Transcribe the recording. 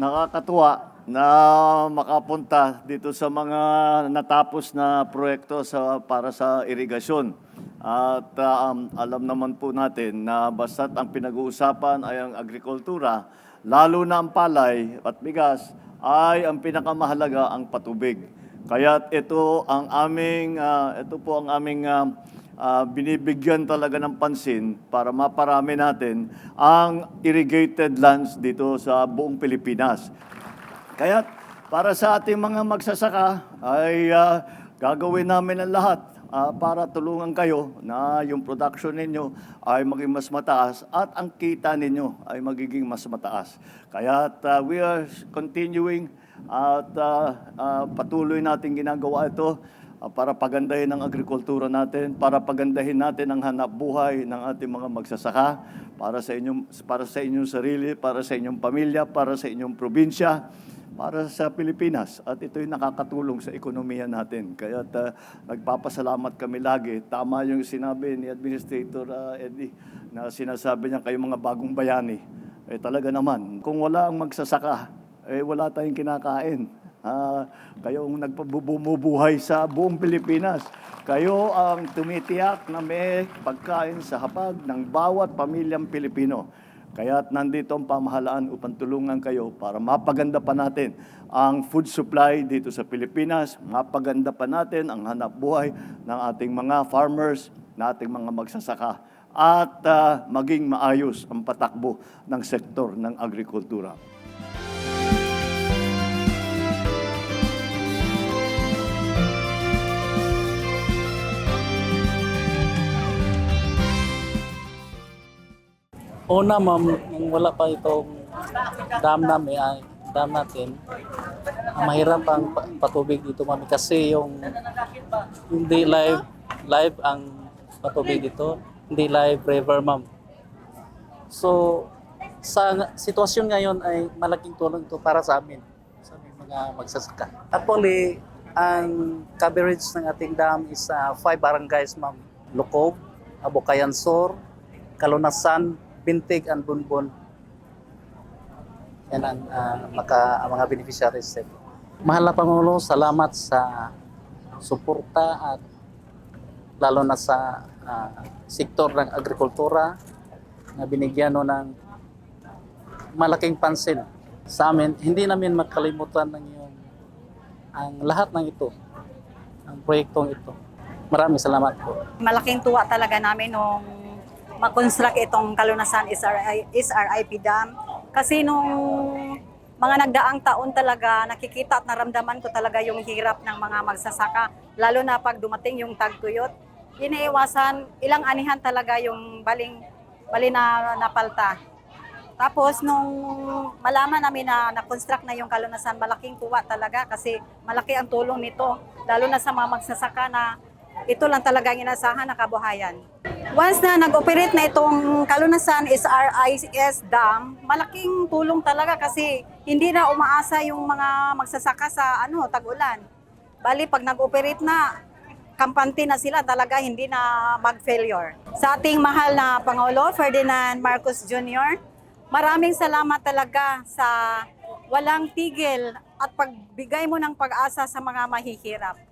nakakatuwa na makapunta dito sa mga natapos na proyekto sa para sa irigasyon. At um, alam naman po natin na basta't ang pinag-uusapan ay ang agrikultura, lalo na ang palay at bigas, ay ang pinakamahalaga ang patubig. Kaya ito ang aming ah, ito po ang aming ah, ah, binibigyan talaga ng pansin para maparami natin ang irrigated lands dito sa buong Pilipinas. Kaya para sa ating mga magsasaka ay ah, gagawin namin ang lahat ah, para tulungan kayo na yung production ninyo ay maging mas mataas at ang kita ninyo ay magiging mas mataas. Kaya we are continuing at ah, ah, patuloy natin ginagawa ito para pagandahin ang agrikultura natin, para pagandahin natin ang hanap buhay ng ating mga magsasaka, para sa inyong para sa inyong sarili, para sa inyong pamilya, para sa inyong probinsya, para sa Pilipinas. At ito'y nakakatulong sa ekonomiya natin. Kaya uh, nagpapasalamat kami lagi. Tama yung sinabi ni Administrator ah, Eddie na sinasabi niya kayo mga bagong bayani. Eh talaga naman, kung wala ang magsasaka, eh wala tayong kinakain. Ah, kayo ang nagpabumubuhay sa buong Pilipinas. Kayo ang tumitiyak na may pagkain sa hapag ng bawat pamilyang Pilipino. Kaya nandito ang pamahalaan upang tulungan kayo para mapaganda pa natin ang food supply dito sa Pilipinas, mapaganda pa natin ang hanap buhay ng ating mga farmers, ng ating mga magsasaka, at ah, maging maayos ang patakbo ng sektor ng agrikultura. Una ma'am, nung wala pa itong dam namin, ay, dam natin, mahirap ang pa- patubig dito ma'am kasi yung hindi live live ang patubig dito, hindi live river ma'am. So sa sitwasyon ngayon ay malaking tulong ito para sa amin, sa aming mga magsasaka. Actually, ang coverage ng ating dam is uh, five barangays ma'am. Lukob, Abukayan Sur, Kalunasan, Bintig, and Bunbun. Yan ang ah, maka, ang mga beneficiaries. Mahal na Pangulo, salamat sa suporta at lalo na sa ah, sektor ng agrikultura na binigyan no ng malaking pansin sa amin. Hindi namin makalimutan ng yung ang lahat ng ito, ang proyektong ito. Maraming salamat po. Malaking tuwa talaga namin nung mag-construct itong Kalunasan SRI, SRIP Dam. Kasi nung mga nagdaang taon talaga, nakikita at naramdaman ko talaga yung hirap ng mga magsasaka. Lalo na pag dumating yung tagtuyot, iniiwasan, ilang anihan talaga yung baling, bali na napalta. Tapos nung malaman namin na na-construct na yung kalunasan, malaking tuwa talaga kasi malaki ang tulong nito. Lalo na sa mga magsasaka na ito lang talaga ang inasahan na kabuhayan. Once na nag-operate na itong Kalunasan SRIS Dam, malaking tulong talaga kasi hindi na umaasa yung mga magsasaka sa ano, tag-ulan. Bali, pag nag-operate na, kampante na sila talaga hindi na mag-failure. Sa ating mahal na Pangulo, Ferdinand Marcos Jr., maraming salamat talaga sa walang tigil at pagbigay mo ng pag-asa sa mga mahihirap.